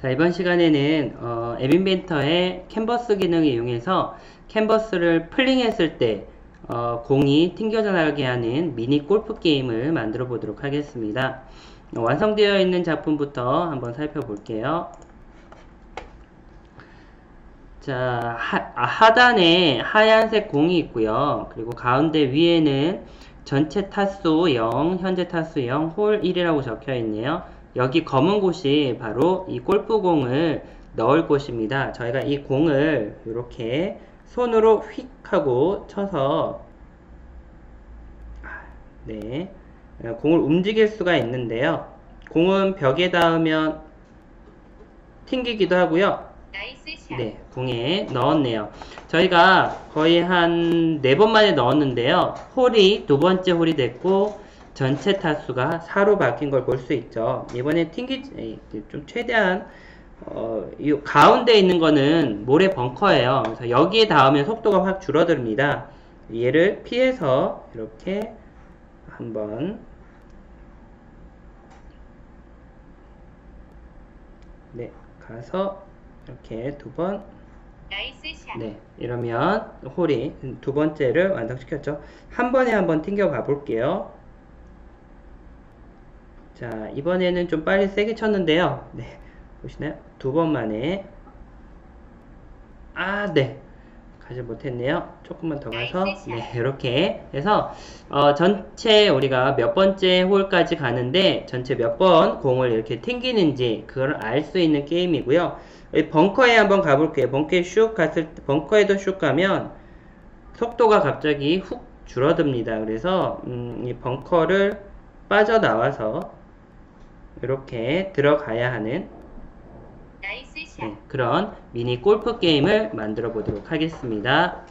자, 이번 시간에는 어, 앱인벤터의 캔버스 기능을 이용해서 캔버스를 플링했을 때 어, 공이 튕겨져 나가게 하는 미니 골프 게임을 만들어 보도록 하겠습니다. 어, 완성되어 있는 작품부터 한번 살펴볼게요. 자, 하, 아, 하단에 하얀색 공이 있고요. 그리고 가운데 위에는 전체 타수 0, 현재 타수 0, 홀 1이라고 적혀 있네요. 여기 검은 곳이 바로 이 골프공을 넣을 곳입니다. 저희가 이 공을 이렇게 손으로 휙 하고 쳐서 네, 공을 움직일 수가 있는데요. 공은 벽에 닿으면 튕기기도 하고요. 네, 공에 넣었네요. 저희가 거의 한 네 번 만에 넣었는데요. 홀이 두 번째 홀이 됐고 전체 타수가 4로 바뀐 걸 볼 수 있죠. 이번에 튕기 좀 최대한 어, 이 가운데 있는 거는 모래 벙커예요. 그래서 여기에 닿으면 속도가 확 줄어듭니다. 얘를 피해서 이렇게 한번 네, 가서 이렇게 두 번, 나이스 샷. 네, 이러면 홀이 두 번째를 완성시켰죠. 한 번에 한 번 튕겨 가 볼게요. 자, 이번에는 좀 빨리 세게 쳤는데요. 네, 보시나요? 두 번 만에. 아, 네. 가지 못했네요. 조금만 더 가서, 샷. 네, 이렇게 해서, 어, 전체 우리가 몇 번째 홀까지 가는데, 전체 몇 번 공을 이렇게 튕기는지, 그걸 알 수 있는 게임이고요. 벙커에 한번 가볼게요. 벙커에 슉 갔을 때, 벙커에도 슉 가면, 속도가 갑자기 훅 줄어듭니다. 그래서, 음, 이 벙커를 빠져나와서, 이렇게 들어가야 하는. 네, 그런 미니 골프 게임을 만들어 보도록 하겠습니다.